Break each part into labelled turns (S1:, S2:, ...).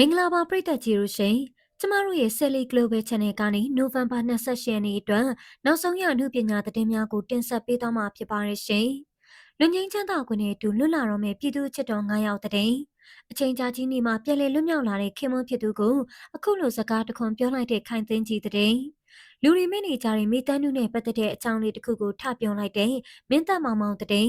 S1: မင်္ဂလာပါပရိသတ်ကြီးတို့ရှင်ကျမတို့ရဲ့ Selly Global Channel ကနေ November 28ရက်နေ့အတွက်နောက်ဆုံးရအမှုပညာသတင်းများကိုတင်ဆက်ပေးသွားမှာဖြစ်ပါတယ်ရှင်။လွန်ငင်းချမ်းသာခွင့်နဲ့အတူလွတ်လာတော့မယ့်ပြည်သူချစ်တော်9ယောက်တဲ့အချိန်ကြာကြီးနေမှာပြည်လည်လွတ်မြောက်လာတဲ့ခင်မွန်းဖြစ်သူကိုအခုလိုစကားတခွန်ပြောလိုက်တဲ့ခိုင်သိန်းကြီးတဲ့လူရီမင်းနေကြတဲ့မိသားစုနဲ့ပတ်သက်တဲ့အကြောင်းလေးတစ်ခုကိုထပြောလိုက်တဲ့မင်းသက်မောင်မောင်တဲ့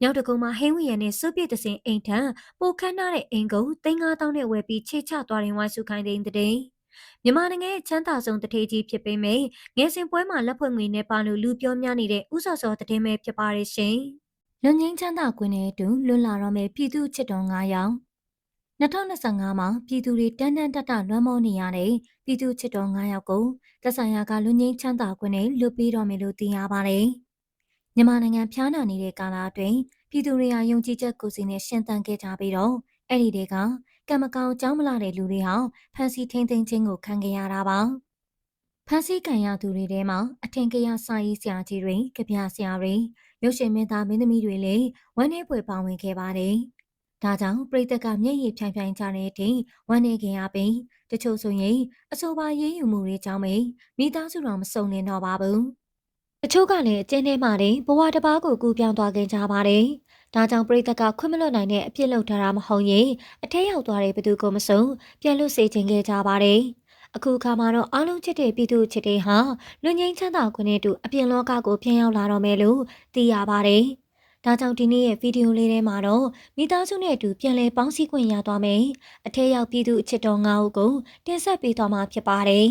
S1: မြောက်တကုံမှာဟင်းဝရနဲ့စုပ်ပြည့်တစင်အိမ်ထံပိုခန်းထားတဲ့အိမ်ကိုသိန်း9000နဲ့ဝယ်ပြီးခြေချသွားရင်ဝိုင်းစုခိုင်းတဲ့တဲ့ မြန်မာနိုင်ငံရဲ့ချမ်းသာဆုံးတထေးကြီးဖြစ်ပေမယ့်ငယ်စဉ်ပွဲမှာလက်ဖွဲ့ငွေနဲ့ပါလို့လူပြောများနေတဲ့ဥစောစောတည်င်းပဲဖြစ်ပါရဲ့ရှင်။လွန်ငင်းချမ်းသာကွင်းနဲ့အတူလွတ်လာတော့မယ့်ပြည်သူချစ်တော်9ယောက်2025မှာပြည်သူတွေတန်းတန်းတက်တလွှမ်းမိုးနေရတဲ့ပြည်သူချစ်တော်9ယောက်ကိုသက်ဆိုင်ရာကလွန်ငင်းချမ်းသာကွင်းနဲ့လွတ်ပြီးတော့မယ်လို့သိရပါတယ်။ မြန်မာနိုင်ငံဖျားနာနေတဲ့ကာလအတွင်းပြည်သူတွေဟာယုံကြည်ချက်ကိုယ်စီနဲ့ရှင်သန်ခဲ့ကြပြီးတော့အဲ့ဒီတွေကကံမကောင်းကြောင်းမလာတဲ့လူတွေဟာဖန်စီထိန်သိမ်းခြင်းကိုခံခဲ့ရတာပါဖန်စီခံရသူတွေထဲမှာအထင်ကရစာရေးဆရာကြီးတွေကြပြဆရာတွေရုပ်ရှင်မင်းသားမင်းသမီးတွေလည်းဝမ်းနည်းပွေပါဝင်ခဲ့ပါတယ်ဒါကြောင့်ပြည်သက်ကမျက်ရည်ဖြိုင်ဖြိုင်ကြတဲ့အထိဝမ်းနေခင်ရပင်တချို့ဆိုရင်အဆိုပါရေးယူမှုတွေကြောင့်မိသားစုတော်မစုံလင်တော့ပါဘူး တချို့ကလည်းအကျဉ်းထဲမှာတင်ဘဝတစ်ပါးကိုကူပြောင်းသွားခဲ့ကြပါတယ်။ဒါကြောင့်ပြည်သက်ကခွင့်မလွတ်နိုင်တဲ့အပြစ်လုပ်ထားတာမဟုတ်ရင်အထက်ရောက်သွားတဲ့ဘသူကမစုံပြန်လွတ်စေချင်ခဲ့ကြပါတယ်။အခုအခါမှာတော့အားလုံးချစ်တဲ့ပြည်သူချစ်တဲ့ဟာလူငင်းချမ်းသာခွင့်နဲ့တူအပြင်လောကကိုပြန်ရောက်လာတော့မယ်လို့သိရပါတယ်။ဒါကြောင့်ဒီနေ့ရဲ့ဗီဒီယိုလေးထဲမှာတော့မိသားစုနဲ့အတူပြန်လည်ပေါင်းစည်းခွင့်ရသွားမယ်။အထက်ရောက်ပြည်သူအချစ်တော်၅ဦးကိုတင်ဆက်ပေးသွားမှာဖြစ်ပါတယ်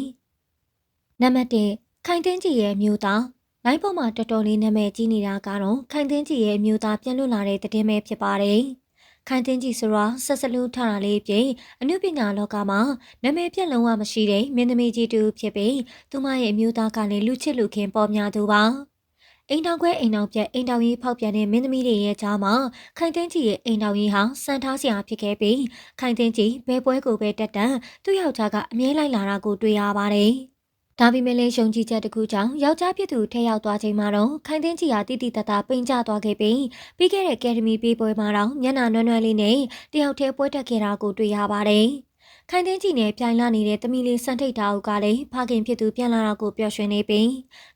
S1: ။နံပါတ်1ခိုင်တင်းကြီးရဲ့မြို့သား လိုင်းပေါ်မှာတော်တော်လေးနာမည်ကြီးနေတာကတော့ခိုင်သင်းကြီးရဲ့အမျိုးသားပြန်လွတ်လာတဲ့တဲ့င်းပဲဖြစ်ပါတယ်။ခိုင်သင်းကြီးဆိုတာဆက်စလူးထတာလေးပြင်အနုပညာလောကမှာနာမည်ပြက်လုံးဝမရှိတဲ့မင်းသမီးကြီးတူဖြစ်ပြီးသူမရဲ့အမျိုးသားကလည်းလူချစ်လူခင်ပေါ်များသူပါ။အိမ်တော်ခွဲအိမ်တော်ပြက်အိမ်တော်ကြီးဖောက်ပြန်တဲ့မင်းသမီးတွေရဲ့ကြားမှာခိုင်သိန်းကြီးရဲ့အိမ်တော်ကြီးဟာစံထားစရာဖြစ်ခဲ့ပြီးခိုင်သိန်းကြီးဘဲပွဲကိုပဲတက်တန်သူ့ယောက်ျားကအမြဲလိုက်လာတာကိုတွေ့ရပါတယ်။ ဒါပေမဲ့လည်းယုံကြည်ချက်တစ်ခုကြောင့်ယောက်ျားဖြစ်သူထဲရောက်သွားချိန်မှာတော့ခိုင်သိန်းကြီးဟာတိတိတတ်တာပိန်ကျသွားခဲ့ပြီးပြီးခဲ့တဲ့ကယ်ဒမီပေးပွဲမှာတော့ညနာနွမ်းနွမ်းလေးနဲ့တယောက်တည်းပွဲတက်ခဲ့တာကိုတွေ့ရပါတယ်။ခိုင်သိန်းကြီးနဲ့ပြိုင်လာနေတဲ့တမီလေးစံထိတ်တာအုပ်ကလည်းဖခင်ဖြစ်သူပြန်လာတာကိုပျော်ရွှင်နေပြီး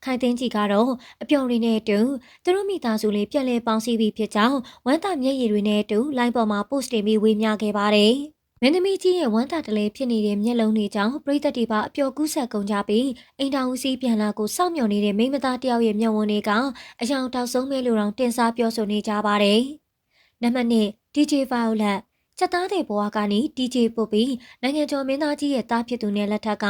S1: ခိုင်သိန်းကြီးကတော့အပျော်ရင်းနဲ့အတူသူတို့မိသားစုလေးပြန်လဲပေါင်းစည်းပြီးဖြစ်ကြောင်းဝမ်းသာမျက်ရည်တွေနဲ့အတူလိုင်းပေါ်မှာ post တင်ပြီးဝေမျှခဲ့ပါတယ်။ မင်းသမီးကြီးရဲ့ဝမ်းသာတလဲဖြစ်နေတဲ့မျက်လုံးတွေကြောင့်ပရိသတ်တွေပါအပျော်ကူးဆက်ကုန်ကြပြီးအိမ်တောင်ဦးစီးပြန်လာကိုစောင့်မျှော်နေတဲ့မိမသားတယောက်ရဲ့မျက်ဝန်းတွေကအယောင်တောက်ဆုံးမဲလိုတောင်တင်စားပြောဆိုနေကြပါတယ်။နံပါတ်1 DJ Violet ချက်သားတဲ့ဘဝကနေ DJ ပုတ်ပြီးနိုင်ငံကျော်မင်းသားကြီးရဲ့တားဖြစ်သူနဲ့လက်ထက်က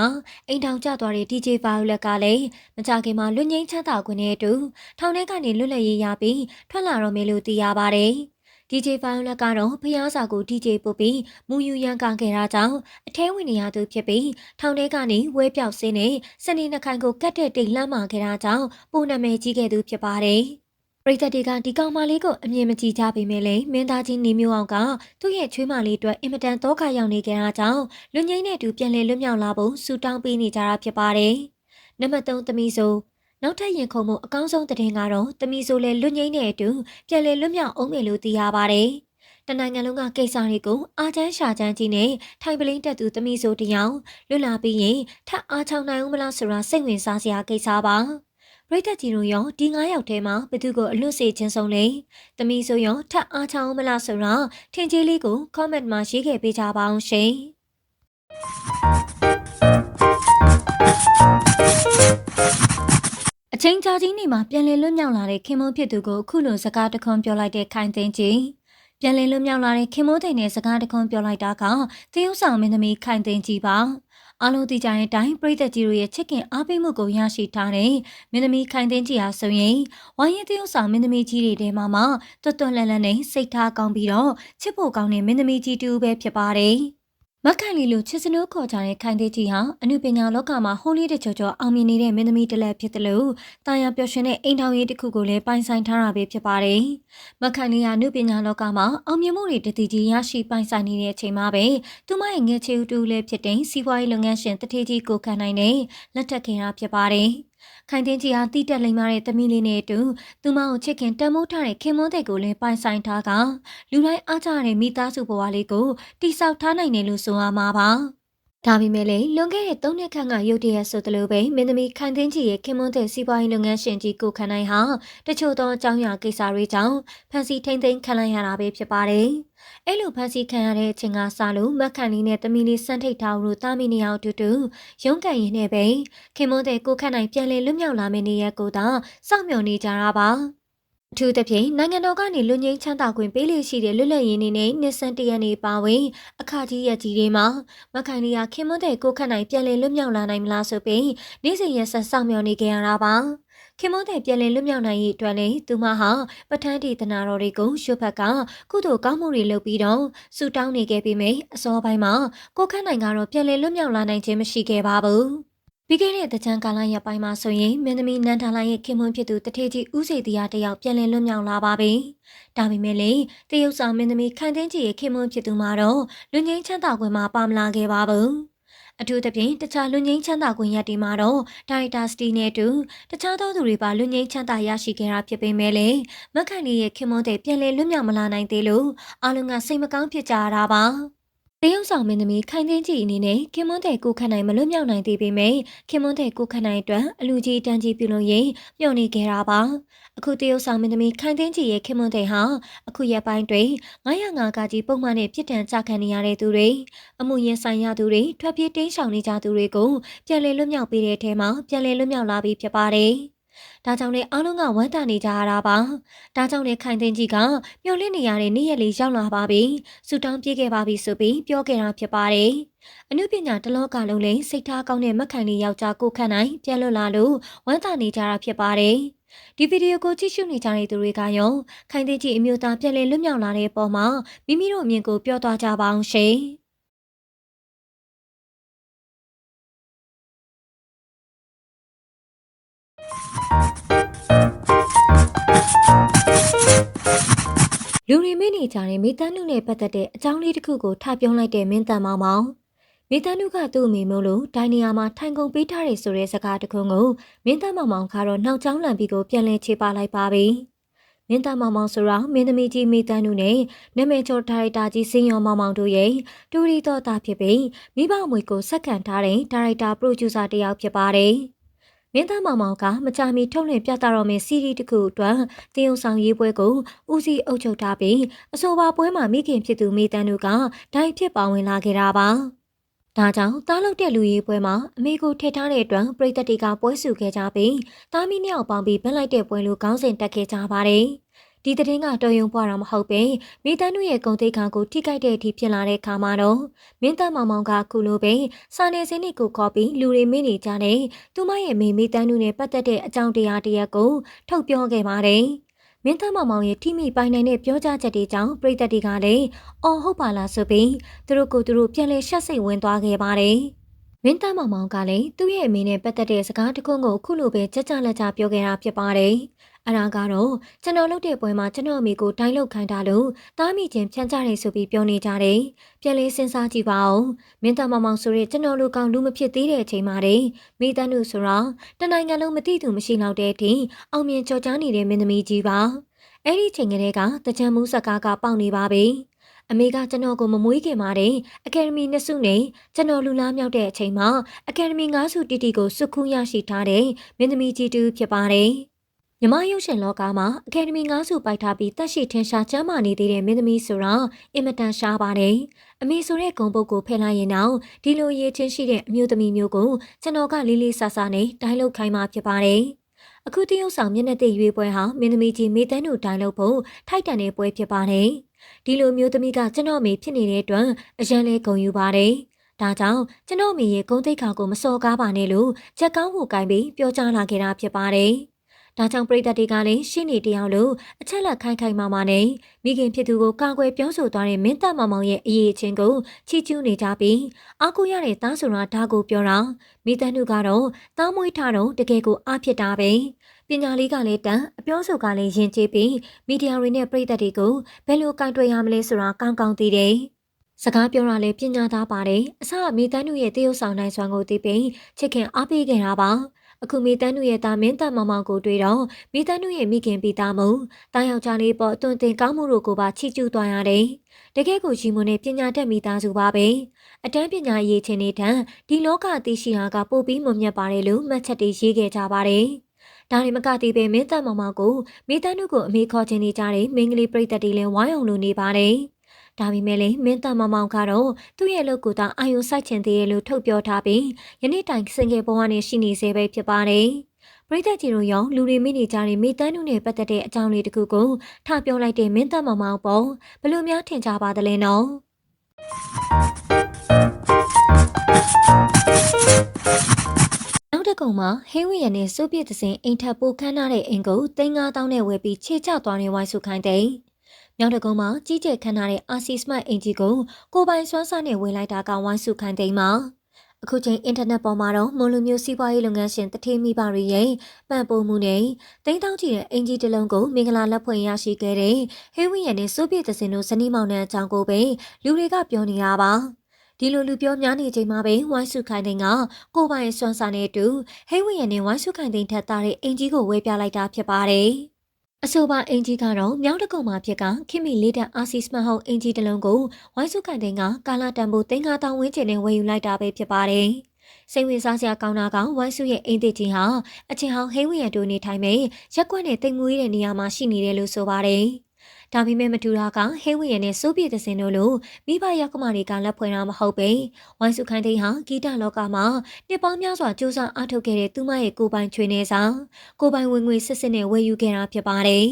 S1: အိမ်တောင်ကျသွားတဲ့ DJ Violet ကလည်းမကြခင်မှာလွတ်ငင်းချမ်းသာခွင့်နဲ့အတူထောင်ထဲကနေလွတ်လပ်ရေးရပြီးထွက်လာတော့မယ်လို့သိရပါတယ်။ DJ Violet ကတော့ဖျားစာကို DJ ပုတ်ပြီးမူယူရန်ကခဲ့တာကြောင့်အထဲဝင်နေရသူဖြစ်ပြီးထောင်ထဲကနေဝဲပြောက်စင်းနဲ့စနေနှခိုင်ကိုကတ်တဲ့တိတ်လှမ်းမာခဲ့တာကြောင့်ပုံနာမည်ကြီးခဲ့သူဖြစ်ပါတယ်။ပရိသတ်တွေကဒီကောင်မလေးကိုအမြင်မကြည့်ကြပေမဲ့လည်းမင်းသားကြီးနေမျိုးအောင်ကသူ့ရဲ့ချွေးမလေးအတွက်အင်မတန်တော့ခရောက်နေကြတာကြောင့်လူငိမ့်နဲ့တူပြန်လည်လွတ်မြောက်လာဖို့ဆူတောင်းပေးနေကြတာဖြစ်ပါတယ်။နံပါတ်3သမီးဆို နောက်ထပ်ရင်ခုန်မှုအကောင်းဆုံးသတင်းကတော့တမီဆိုလဲလွတ်ငိမ့်တဲ့အတူပြန်လည်လွတ်မြောက်အောင်မယ်လို့သိရပါတယ်။တနိုင်ငံလုံးကကိစ္စတွေကိုအာချမ်းရှာချမ်းကြီးနဲ့ထိုင်ပလင်းတက်သူတမီဆိုတယောက်လွတ်လာပြီးရင်ထပ်အားချောင်းနိုင်အောင်မလားဆိုတာစိတ်ဝင်စားစရာကိစ္စပါ။ပရိသတ်ကြီးတို့ရောဒီ9ယောက်ထဲမှာဘသူကိုအလွတ်စေခြင်းဆုံးလဲ။တမီဆိုရောထပ်အားချောင်းမလားဆိုတာထင်ကြီးလေးကို comment မှာရေးခဲ့ပေးကြပါအောင်ရှင်။ ချိန်ကြာကြီးနေမှာပြန်လည်လွတ်မြောက်လာတဲ့ခင်မိုးဖြစ်သူကိုအခုလိုစကားတခွန်းပြောလိုက်တဲ့ခိုင်သိန်းကြီးပြန်လည်လွတ်မြောက်လာတဲ့ခင်မိုးတိန်နဲ့စကားတခွန်းပြောလိုက်တာကသင်းဥဆောင်မင်းသမီးခိုင်သိန်းကြီးပါအလုံးတိကြတဲ့အတိုင်းပြည်သက်ကြီးတို့ရဲ့ချစ်ခင်အားပေးမှုကိုရရှိထားတဲ့မင်းသမီးခိုင်သိန်းကြီးဟာဆိုရင်ဝိုင်းရင်သင်းဥဆောင်မင်းသမီးကြီးတွေထဲမှာမှတွတ်တွတ်လန့်လန့်နဲ့စိတ်ထားကောင်းပြီးတော့ချစ်ဖို့ကောင်းတဲ့မင်းသမီးကြီးတူပဲဖြစ်ပါတယ် မက်ကန်လီလိုချစ်စနိုးခေါ်ကြတဲ့ခိုင်သေးကြီးဟာအမှုပညာလောကမှာဟိုးလေးတချောချောအောင်မြင်နေတဲ့မင်းသမီးတစ်လက်ဖြစ်တယ်လို့တာယာပျော်ရွှင်တဲ့အိမ်ထောင်ရေးတစ်ခုကိုလည်းပိုင်ဆိုင်ထားတာပဲဖြစ်ပါတယ်။မက်ကန်လီဟာအမှုပညာလောကမှာအောင်မြင်မှုတွေတည်တည်ရရှိပိုင်ဆိုင်နေတဲ့အချိန်မှာပဲသူမရဲ့ငယ်ချေဦးတူလည်းဖြစ်တဲ့စီးပွားရေးလုပ်ငန်းရှင်တထေးကြီးကိုခံနိုင်တဲ့လက်ထက်ခင်ရာဖြစ်ပါတယ်။ ခိုင်တင်းကြီးဟာတိတက်လိမ့်မာတဲ့သမီးလေးနဲ့အတူသူမကိုချစ်ခင်တမိုးထားတဲ့ခင်မွန်းတဲ့ကိုလည်းပိုင်ဆိုင်ထားကလူတိုင်းအားကြတဲ့မိသားစုဘဝလေးကိုတိဆောက်ထားနိုင်တယ်လို့ဆိုရမှာပါ ဒါပေမဲ့လည်းလွန်ခဲ့တဲ့၃နှစ်ခန့်ကရုတ်တရက်ဆိုသလိုပဲမင်းသမီးခိုင်သိန်းကြီးရဲ့ခင်မွန်းတဲ့စီးပွားရေးလုပ်ငန်းရှင်ကြီးကိုခန့်နိုင်ဟာတချို့သောအကြောင်းအရာကိစ္စတွေကြောင့်ဖန်စီထိမ့်သိမ်းခံလိုက်ရတာပဲဖြစ်ပါတယ်။အဲ့လိုဖန်စီခံရတဲ့အချိန်ကစလို့မက်ခန်လေးနဲ့တမီလေးစမ်းထိတ်ထားလို့တာမီနေအောင်တူတူရုံးကန်ရင်နဲ့ပဲခင်မွန်းတဲ့ကိုခန့်နိုင်ပြန်လည်လွတ်မြောက်လာမယ့်နေရက်ကိုသာစောင့်မျှော်နေကြတာပါ။ အထူးသဖြင့်နိုင်ငံတော်ကနေလူငင်းချမ်းသာခွင့်ပေးလို့ရှိတဲ့လွတ်လပ်ရေးနေနဲ့နှစ်ဆန်းတရနေပါဝင်အခါကြီးရက်ကြီးတွေမှာမခိုင်လီယာခင်မွန်းတဲ့ကိုခန့်နိုင်ပြန်လည်လွတ်မြောက်လာနိုင်မလားဆိုပြီးနေ့စဉ်ရက်ဆက်စောင့်မျှော်နေကြရတာပါခင်မွန်းတဲ့ပြန်လည်လွတ်မြောက်နိုင်ရေးအတွက်လည်းသူမဟာပထန်းတီတနာတော်တွေကိုရွှတ်ဖက်ကကုသိုလ်ကောင်းမှုတွေလုပ်ပြီးတော့ဆူတောင်းနေခဲ့ပြီးမြအစောပိုင်းမှာကိုခန့်နိုင်ကတော့ပြန်လည်လွတ်မြောက်လာနိုင်ခြင်းမရှိခဲ့ပါဘူး ပြီးခဲ့တဲ့တကြံကာလရက်ပိုင်းမှာဆိုရင်မင်းသမီးနန်းထာလိုင်းရဲ့ခင်မွန်းဖြစ်သူတထေကြီးဦးစေတီယာတယောက်ပြန်လည်လွတ်မြောက်လာပါပြီ။ဒါပေမဲ့လေတရုတ်ဆောင်မင်းသမီးခိုင်သိန်းကြီးရဲ့ခင်မွန်းဖြစ်သူမှာတော့လူငင်းချမ်းသာခွင့်မှာပါမလာခဲ့ပါဘူး။အထူးသဖြင့်တခြားလူငင်းချမ်းသာခွင့်ရက်ဒီမှာတော့ဒါရိုက်တာစတီနဲ့တူတခြားသောသူတွေပါလူငင်းချမ်းသာရရှိခဲ့တာဖြစ်ပေမဲ့လေမက်ခိုင်လေးရဲ့ခင်မွန်းတဲ့ပြန်လည်လွတ်မြောက်မလာနိုင်သေးလို့အားလုံးကစိတ်မကောင်းဖြစ်ကြရတာပါ။ တရုတ်ဆောင်မင်းသမီးခိုင်သိန်းကြီးအနေနဲ့ခင်မွန်းတဲ့ကိုခန့်နိုင်မလွတ်မြောက်နိုင်သေးပေမဲ့ခင်မွန်းတဲ့ကိုခန့်နိုင်အတွက်အလူကြီးတန်းကြီးပြုလုပ်ရင်မျှော်နေခဲ့တာပါအခုတရုတ်ဆောင်မင်းသမီးခိုင်သိန်းကြီးရဲ့ခင်မွန်းတဲ့ဟာအခုရက်ပိုင်းတွင်905ကကြီးပုံမှန်နဲ့ပြစ်ဒဏ်ကြခံနေရတဲ့သူတွေအမှုရင်ဆိုင်ရသူတွေထွက်ပြေးတင်းရှောင်နေကြသူတွေကိုပြန်လည်လွတ်မြောက်ပေးတဲ့အထဲမှာပြန်လည်လွတ်မြောက်လာပြီဖြစ်ပါတယ် ဒါကြောင့်လည်းအားလုံးကဝမ်းတာနေကြရတာပါ။ဒါကြောင့်လည်းခိုင်သိန်းကြီးကမျောလင့်နေရတဲ့နေ့ရက်လေးရောက်လာပါပြီ။ဆူတောင်းပြေးခဲ့ပါပြီဆိုပြီးပြောခဲ့တာဖြစ်ပါတယ်။အနုပညာတလောကလုံးလည်းစိတ်ထားကောင်းတဲ့မက်ခိုင်လေးယောက်ျားကိုခန့်နိုင်ပြန်လွတ်လာလို့ဝမ်းတာနေကြတာဖြစ်ပါတယ်။ဒီဗီဒီယိုကိုကြည့်ရှုနေကြတဲ့သူတွေကရောခိုင်သိန်းကြီးအမျိုးသားပြန်လည်လွတ်မြောက်လာတဲ့ပုံမှာမိမိတို့အမြင်ကိုပြောသွားကြပါအောင်ရှင်။ လူတွေမိနေကြတဲ့မိသားစုနဲ့ပတ်သက်တဲ့အကြောင်းလေးတစ်ခုကိုထပြောလိုက်တဲ့မင်းတန်မောင်မောင်မိသားစုကသူ့အမေမို့လို့ဒိုင်နီယာမှာထိုင်ကုန်ပေးထားတယ်ဆိုတဲ့စကားတခုကိုမင်းတန်မောင်မောင်ကတော့နှောက်ချောင်းလန်ပြီးကိုပြန်လည်ချေပလိုက်ပါပြီမင်းသားမောင်မောင်ဆိုတော့မင်းသမီးကြီးမိသားစုနဲ့နာမည်ကျော်ဒါရိုက်တာကြီးစင်းရောမောင်မောင်တို့ရဲ့တူရီတော်သားဖြစ်ပြီးမိဘမွေကိုဆက်ခံထားတဲ့ဒါရိုက်တာပရိုဂျူဆာတယောက်ဖြစ်ပါတယ်။ မင်းသားမောင်မောင်ကမကြာမီထုတ်လွှင့်ပြသတော့မယ့်စီးရီးတစ်ခုအတွက်တင်ုံဆောင်ရေးပွဲကိုဦးစီးအုပ်ချုပ်ထားပြီးအဆိုပါပွဲမှာမိခင်ဖြစ်သူမိတန်းတို့ကဒိုင်ဖြစ်ပါဝင်လာခဲ့တာပါ။ဒါကြောင့်တားလုတ်တဲ့လူရေးပွဲမှာအမေကိုထည့်ထားတဲ့အတွက်ပြည်သက်တွေကပွဲစုခဲ့ကြပြီးတာမီနှစ်ယောက်ပေါင်းပြီးဗက်လိုက်တဲ့ပွဲလိုခေါင်းစဉ်တက်ခဲ့ကြပါတယ်။ ဒီသတင်းကတော်ရုံပွားတာမဟုတ်ပဲမိသားစုရဲ့ဂုံတိတ်ခါကိုထိခိုက်တဲ့အထိဖြစ်လာတဲ့ခါမှာတော့မင်းသားမောင်မောင်ကခုလိုပဲစာနယ်ဇင်းတွေကိုခေါ်ပြီးလူတွေမေးနေကြတဲ့သူမရဲ့မိမိသားစုနဲ့ပတ်သက်တဲ့အကြောင်းတရားတရက်ကိုထုတ်ပြောခဲ့ပါတယ်မင်းသားမောင်မောင်ရဲ့ထိမိပိုင်နိုင်တဲ့ပြောကြားချက်တွေကြောင့်ပြည်သက်တွေကလည်းအော်ဟုတ်ပါလားဆိုပြီးသူတို့ကိုသူတို့ပြန်လဲရှက်စိတ်ဝင်သွားခဲ့ပါတယ်မင်းသားမောင်မောင်ကလည်းသူ့ရဲ့အမေနဲ့ပတ်သက်တဲ့စကားတခုကိုခုလိုပဲကြကြလက်ကြပြောခဲ့တာဖြစ်ပါတယ်။ အရာကတော့ကျွန်တော်လုပ်တဲ့ပွဲမှာကျွန်တော်အမိကိုတိုင်းလောက်ခိုင်းတာလို့တားမိချင်းဖြန့်ကြတယ်ဆိုပြီးပြောနေကြတယ်။ပြန်လေးစဉ်းစားကြည့်ပါဦး။မင်းသားမောင်မောင်ဆိုတဲ့ကျွန်တော်လူကောင်လူမဖြစ်သေးတဲ့အချိန်မှာလေမိသားစုဆိုတော့တနိုင်ငံလုံးမသိသူမရှိတော့တဲ့အထိအောင်မြင်ကြော်ကြားနေတဲ့မင်းသမီးကြီးပါ။အဲ့ဒီချိန်ကလေးကတကြံမှုစကားကပေါက်နေပါပြီ။အမေကကျွန်တော်ကိုမမွေးခင်ပါတယ်အကယ်ဒမီနှစ်စုနဲ့ကျွန်တော်လူလားမြောက်တဲ့အချိန်မှာအကယ်ဒမီ၅စုတီတီကိုစုခုရရှိထားတဲ့မင်းသမီးကြီးတူဖြစ်ပါတယ် မြမရုပ်ရှင်လောကမှာအကယ်ဒမီ၅စုပိုက်ထားပြီးတက်ရှိထင်ရှားကျမ်းမာနေသေးတဲ့မင်းသမီးဆိုတော့အင်မတန်ရှားပါတယ်။အမေဆိုတဲ့ဂုံပုတ်ကိုဖယ်လိုက်ရင်တော့ဒီလိုရေးချင်းရှိတဲ့အမျိုးသမီးမျိုးကိုကျွန်တော်ကလေးလေးဆဆနဲ့ဒိုင်းလုတ်ခိုင်းမှဖြစ်ပါတယ်။အခုတရုတ်ဆောင်မျက်နှာသိရွေးပွဲဟာမင်းသမီးကြီးမေတန်းတို့ဒိုင်းလုတ်ဖို့ထိုက်တန်တဲ့ပွဲဖြစ်ပါတယ်။ဒီလိုမျိုးသမီးကကျွန်တော်မေဖြစ်နေတဲ့အတွက်အရန်လေးဂုံယူပါတယ်။ဒါကြောင့်ကျွန်တော်မိရဲ့ဂုံတိတ်ခါကိုမစော်ကားပါနဲ့လို့ချက်ကောင်းကိုကင်ပြီးပြောကြားလာခဲ့တာဖြစ်ပါတယ်။ ဒါကြောင့်ပြည်သက်တွေကလည်းရှင်းနေတယောက်လို့အချက်လက်ခိုင်ခိုင်မာမာနဲ့မိခင်ဖြစ်သူကိုကာကွယ်ပြောဆိုသွားတဲ့မင်းသားမောင်မောင်ရဲ့အရေးအချင်းကိုချီးကျူးနေကြပြီးအာကိုရတဲ့သားဆိုတာဒါကိုပြောတာမိသားစုကတော့သားမွေးထားတော့တကယ်ကိုအားဖြစ်တာပဲပညာလေးကလည်းတန်အပြောဆိုကလည်းယဉ်ကျေးပြီးမီဒီယာတွေနဲ့ပြည်သက်တွေကိုဘယ်လိုကင်တွယ်ရမလဲဆိုတာကောင်းကောင်းသိတယ်စကားပြောတာလည်းပညာသားပါတယ်အစမိသားစုရဲ့တရုပ်ဆောင်နိုင်စွမ်းကိုသိပြီးချစ်ခင်အားပေးခဲ့တာပါ အခုမိတန်းနုရဲ့သားမင်းတပ်မောင်မောင်ကိုတွေ့တော့မိတန်းနုရဲ့မိခင်ပိသားမှုတားယောက်ျားလေးပေါ်အသွင်တင်ကောင်းမှုတို့ကိုပါချီးကျူးသွားရတယ်။တကယ်ကိုကြီးမွန်နဲ့ပညာတတ်မိသားစုပါပဲ။အတန်းပညာရေးချင်းတွေထံဒီလောကအသိရှိဟာကပို့ပြီးမွန်မြတ်ပါတယ်လို့မှတ်ချက်တွေရေးခဲ့ကြပါတယ်။ဒါရီမကတိပဲမင်းတပ်မောင်မောင်ကိုမိတန်းနုကိုအမေခေါ်ချင်နေကြတဲ့မင်းကလေးပြိတ္တတွေလည်းဝိုင်းအောင်လို့နေပါတယ်။ ဒါပေမဲ့လည်းမင်းသားမောင်မောင်ကတော့သူ့ရဲ့လုပ်ကိုသာအာယုံစိုက်ချင်သေးတယ်လို့ထုတ်ပြောထားပြီးယနေ့တိုင်စင်ကေဘဝနဲ့ရှိနေသေးပဲဖြစ်ပါတယ်။ပရိသတ်ကြီးတို့ရောလူတွေမိနေကြတဲ့မိတန်းတို့နဲ့ပတ်သက်တဲ့အကြောင်းလေးတစ်ခုကိုထပြောလိုက်တဲ့မင်းသားမောင်မောင်ပေါ့ဘလို့များထင်ကြပါသလဲနော်။နောက်တစ်ကုံမှာဟင်းဝရနဲ့စိုးပြစ်သစင်အိမ်ထပ်ပိုခန်းထားတဲ့အိမ်ကို3000နဲ့ဝယ်ပြီးခြေချသွားနေဝိုင်းစုခိုင်းတဲ့ မြောက်တကုံမှာကြီးကျယ်ခမ်းထားတဲ့အာစီစမတ်အင်ဂျီကိုကိုပိုင်စွမ်းစားနဲ့ဝယ်လိုက်တာကဝိုင်းစုခိုင်းသိမ်းမှာအခုချိန်အင်တာနက်ပေါ်မှာတော့မွန်လူမျိုးစီးပွားရေးလုပ်ငန်းရှင်တထေးမိပါရီရဲ့ပံ့ပိုးမှုနဲ့တိန်းတောင်းကြည့်တဲ့အင်ဂျီတစ်လုံးကိုမင်္ဂလာလက်ဖွင့်ရရှိခဲ့တဲ့ဟေးဝင်းရနဲ့စိုးပြည့်သစင်တို့ဇနီးမောင်နှံအကြောင်းကိုပဲလူတွေကပြောနေတာပါဒီလိုလူပြောများနေချိန်မှာပဲဝိုင်းစုခိုင်တဲ့ကကိုပိုင်စွမ်းစာနဲ့အတူဟိဝင်းရနဲ့ဝိုင်းစုခိုင်တဲ့ထက်သားတဲ့အင်ဂျီကိုဝဲပြလိုက်တာဖြစ်ပါတယ်။ အဆိုပါအင်ဂျီကတော့မြောင်းတကုံမှာဖြစ်ကခင်မီလေးတအာစီစမတ်ဟုတ်အင်ဂျီတစ်လုံးကိုဝိုင်းစုကန်တဲ့ကကာလာတန်ဖိုတင်္ဂါတောင်ဝင်းကျင်နဲ့ဝယ်ယူလိုက်တာပဲဖြစ်ပါတယ်။စိတ်ဝင်စားစရာကောင်းတာကဝိုင်းစုရဲ့အိမ်သစ်ကြီးဟာအချင်းဟောင်းဟိဝရတို့နေထိုင်မဲ့ရက်ကွက်နဲ့တိမ်မွေးတဲ့နေရာမှာရှိနေတယ်လို့ဆိုပါတယ်။ ဒါပေမဲ့မတူတာကဟဲဝီရနဲ့စိုးပြေတဲ့စင်တို့လိုမိဘရောက်ကမတွေကလက်ဖွင့်တာမဟုတ်ပဲဝိုင်းစုခိုင်းသိန်းဟာဂီတလောကမှာနှစ်ပေါင်းများစွာကြိုးစားအားထုတ်ခဲ့တဲ့သူမရဲ့ကိုပိုင်ချွေနေဆောင်ကိုပိုင်ဝင်ငွေစစ်စစ်နဲ့ဝယ်ယူခဲ့တာဖြစ်ပါတယ်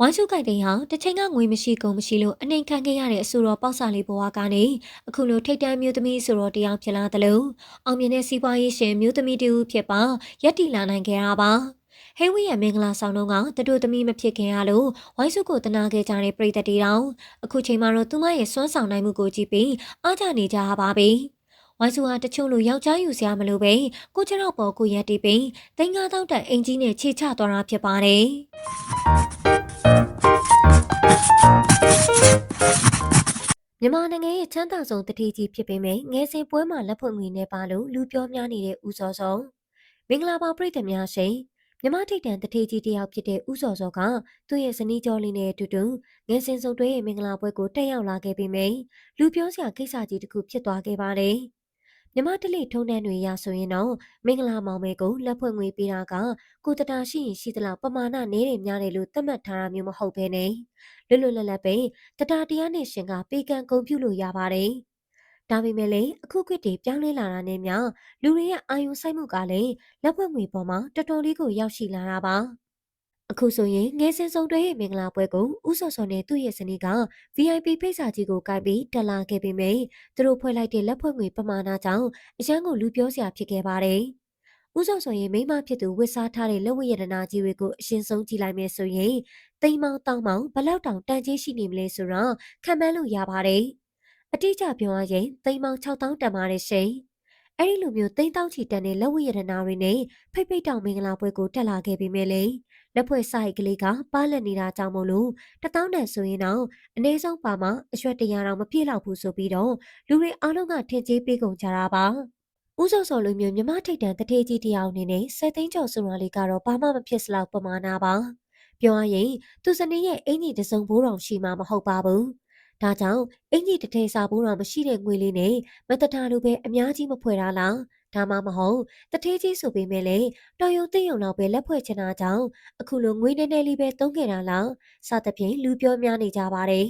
S1: ဝိုင်းစုခိုင်တိန်ဟာတချိန်ကငွေမရှိကုန်မရှိလို့အနှိမ်ခံခဲ့ရတဲ့အဆိုတော်ပေါက်စာလေးဘဝကနေအခုလိုထိတ်တန့်မျိုးသမီးဆိုတော်တယောက်ဖြစ်လာတယ်လို့အောင်မြင်တဲ့စီးပွားရေးရှင်မျိုးသမီးတူဖြစ်ပါရက်တီလာနိုင်ခဲ့တာပါ ဟေးဝီရဲ့မင်္ဂလာဆောင်တော့ကတတို့သမီးမဖြစ်ခင်ရလို့ဝိုင်းစုကိုတနာခဲ့ကြတဲ့ပြည်သက်တွေတောင်အခုချိန်မှာတော့သူမရဲ့စွမ်းဆောင်နိုင်မှုကိုကြည့်ပြီးအားကြနေကြပါပြီဝိုင်းစုဟာတချို့လိုယောက်ျားယူစရာမလိုပဲကိုချတော့ပေါ်ကိုရက်တီးပြီးတင်ကားတောက်တဲ့အင်ကြီးနဲ့ခြေချသွားတာဖြစ်ပါတယ်မြန်မာနိုင်ငံရဲ့ချမ်းသာဆုံးတတိကြီးဖြစ်ပေမဲ့ငယ်စဉ်ပွဲမှာလက်ဖွင့်ငွေနဲ့ပါလို့လူပြောများနေတဲ့ဦးစောစောမင်္ဂလာပါပြည်သူများရှင် မြမထိတ်တန်တထေးကြီးတယောက်ဖြစ်တဲ့ဦးစောစောကသူ့ရဲ့ဇနီးကျော်လေးနဲ့အတူတူငယ်စဉ်စုံတွဲရဲ့မင်္ဂလာပွဲကိုတက်ရောက်လာခဲ့ပြီးမိလူပြောစရာကိစ္စကြီးတစ်ခုဖြစ်သွားခဲ့ပါတယ်။မြမတလိထုံးတန်းတွေရဆိုရင်တော့မင်္ဂလာမောင်မဲကိုလက်ဖွဲ့ငွေပေးတာကကိုတတာရှိရင်ရှိသလောက်ပမာဏနည်းတယ်များတယ်လို့သတ်မှတ်ထားတာမျိုးမဟုတ်ဘဲနဲ့လွတ်လွတ်လပ်လပ်ပဲတတာတရားနဲ့ရှင်ကပေးကံကုန်ပြုလို့ရပါတယ်။ ဒါပေမဲ့လည်းအခုခေတ်တွေပြောင်းလဲလာတာနဲ့မျှလူတွေရဲ့အာယုံစိုက်မှုကလည်းလက်ဖွဲ့ငွေပေါ်မှာတော်တော်လေးကိုရောက်ရှိလာတာပါအခုဆိုရင်ငယ်စဉ်စုံတွဲရဲ့မင်္ဂလာပွဲကိုဥစောစောနဲ့သူ့ရဲ့ဇနီးက VIP ဖိတ်စာကြီးကိုကိုက်ပြီးတက်လာခဲ့ပေမယ့်သူတို့ဖွဲ့လိုက်တဲ့လက်ဖွဲ့ငွေပမာဏကြောင့်အရန်ကိုလူပြောစရာဖြစ်ခဲ့ပါတယ်။ဥစောစောရဲ့မိမဖြစ်သူဝစ်စားထားတဲ့လက်ဝတ်ရတနာကြီးတွေကိုအရင်ဆုံးကြည့်လိုက်မယ်ဆိုရင်တိမ်မောင်တောင်မောင်ဘလောက်တောင်တန်ကြီးရှိနေမလဲဆိုတော့ခံမှန်းလို့ရပါတယ်။ အတိအကျပြောရရင်သိန်းပေါင်း6000တန်ပါတယ်ရှင်။အဲ့ဒီလိုမျိုးသိန်းတောင်းချီတန်တဲ့လက်ဝတ်ရတနာတွေနဲ့ဖိတ်ဖိတ်တောင်မင်္ဂလာပွဲကိုတက်လာခဲ့ပြီးမြဲလေလက်ဖွဲ့ဆိုင်ကလေးကပါလက်နေတာကြောင့်မို့လို့တထောင်တန်ဆိုရင်တော့အနည်းဆုံးပါမှအရွက်တရာတော့မပြည့်လောက်ဘူးဆိုပြီးတော့လူတွေအားလုံးကထင်ကြီးပေးကုန်ကြတာပါ။ဦးစောစောလိုမျိုးမြမထိတ်တန်တထေးကြီးတယောက်အနေနဲ့စက်သိန်းကျော်ဆိုတာလေးကတော့ဘာမှမဖြစ်စလောက်ပမာဏပါ။ပြောရရင်သူစနေရဲ့အင်ကြီးတစုံဘိုးတော်ရှိမှမဟုတ်ပါဘူး။ ဒါကြောင့်အင်ကြီးတထဲစားဖို့တော့မရှိတဲ့ငွေလေးနဲ့မတတာလိုပဲအများကြီးမဖွဲ့တာလားဒါမှမဟုတ်တထေးကြီးဆိုပေမဲ့လေတော်ရုံသိရုံတော့ပဲလက်ဖွဲ့ချင်တာကြောင့်အခုလိုငွေနည်းနည်းလေးပဲသုံးခဲ့တာလားစသဖြင့်လူပြောများနေကြပါတယ်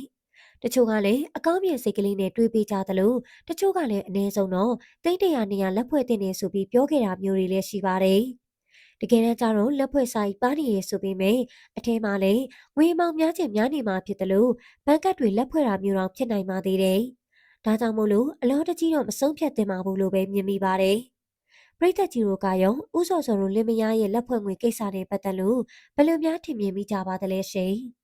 S1: တချို့ကလည်းအကောင်းမြင်စိတ်ကလေးနဲ့တွေးပေးကြသလိုတချို့ကလည်းအနည်းဆုံးတော့တိတ်တရာနေရာလက်ဖွဲ့တင်နေဆိုပြီးပြောခဲ့တာမျိုးတွေလည်းရှိပါတယ်။ တကယ်တမ်းကျတော့လက်ဖွဲ့စာကြီးပါနေရဆိုပေမဲ့အထဲမှာလည်းငွေမောင်များခြင်းများနေမှာဖြစ်တယ်လို့ဘဏ်ကတ်တွေလက်ဖွဲ့တာမျိုးတော့ဖြစ်နိုင်ပါသေးတယ်။ဒါကြောင့်မို့လို့အလောတကြီးတော့မဆုံးဖြတ်သင့်ပါဘူးလို့ပဲမြင်မိပါတယ်။ပရိသတ်ကြီးတို့ကရောဥစောစောတို့လင်မယားရဲ့လက်ဖွဲ့ငွေကိစ္စတွေပတ်သက်လို့ဘယ်လိုများထင်မြင်မိကြပါသလဲရှင်။